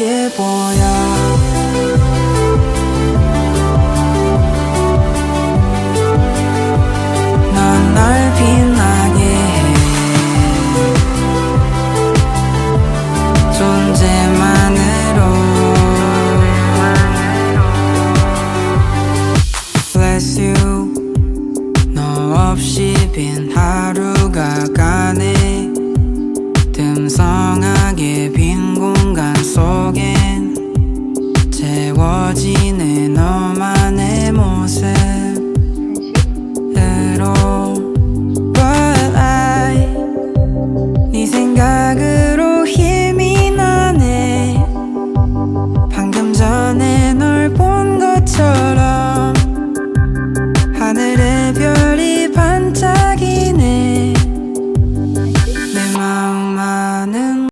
이게 뭐야 넌 날 빛나게 해. 존재만으로. Bless you. 너 없이 빈 하루. 뜨거워지네 너.